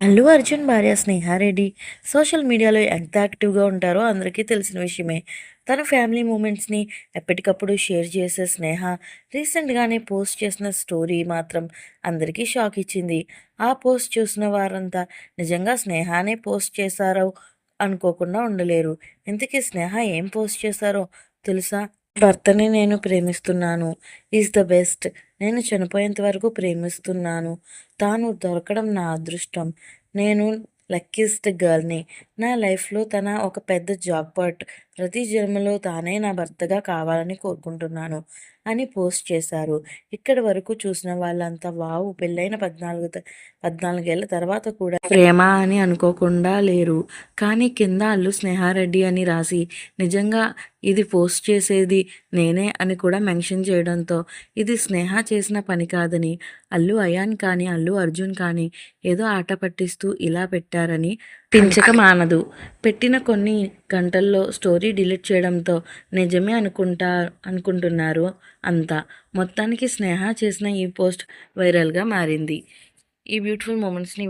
అల్లు అర్జున్ భార్య స్నేహారెడ్డి సోషల్ మీడియాలో ఎంత యాక్టివ్గా ఉంటారో అందరికీ తెలిసిన విషయమే. తన ఫ్యామిలీ మూమెంట్స్ని ఎప్పటికప్పుడు షేర్ చేసే స్నేహ రీసెంట్గానే పోస్ట్ చేసిన స్టోరీ మాత్రం అందరికీ షాక్ ఇచ్చింది. ఆ పోస్ట్ చూసిన వారంతా నిజంగా స్నేహానే పోస్ట్ చేశారో అనుకోకుండా ఉండలేరు. ఇంతకీ స్నేహ ఏం పోస్ట్ చేశారో తెలుసా? భర్తని నేను ప్రేమిస్తున్నాను. ఈజ్ ద బెస్ట్ నేను చనిపోయేంత వరకు ప్రేమిస్తున్నాను. తాను దొరకడం నా అదృష్టం. నేను లక్కీస్ట్ గర్ల్ని నా లైఫ్లో తన ఒక పెద్ద జాక్పాట్ ప్రతి జన్మలో తానే నా భర్తగా కావాలని కోరుకుంటున్నాను అని పోస్ట్ చేశారు. ఇక్కడి వరకు చూసిన వాళ్ళంతా వావు పెళ్ళైన పద్నాలుగు పద్నాలుగేళ్ళ తర్వాత కూడా ప్రేమ అని అనుకోకుండా లేరు. కానీ కింద అల్లు స్నేహారెడ్డి అని రాసి నిజంగా ఇది పోస్ట్ చేసేది నేనే అని కూడా మెన్షన్ చేయడంతో ఇది స్నేహ చేసిన పని కాదని అల్లు అయాన్ కానీ అల్లు అర్జున్ కానీ ఏదో ఆట పట్టిస్తూ ఇలా పెట్టారని పించక మానదు. పెట్టిన కొన్ని గంటల్లో స్టోరీ డిలీట్ చేయడంతో నిజమే అనుకుంటా అనుకుంటున్నారు అంతా. మొత్తానికి స్నేహ చేసిన ఈ పోస్ట్ వైరల్గా మారింది. ఈ బ్యూటిఫుల్ మూమెంట్స్ని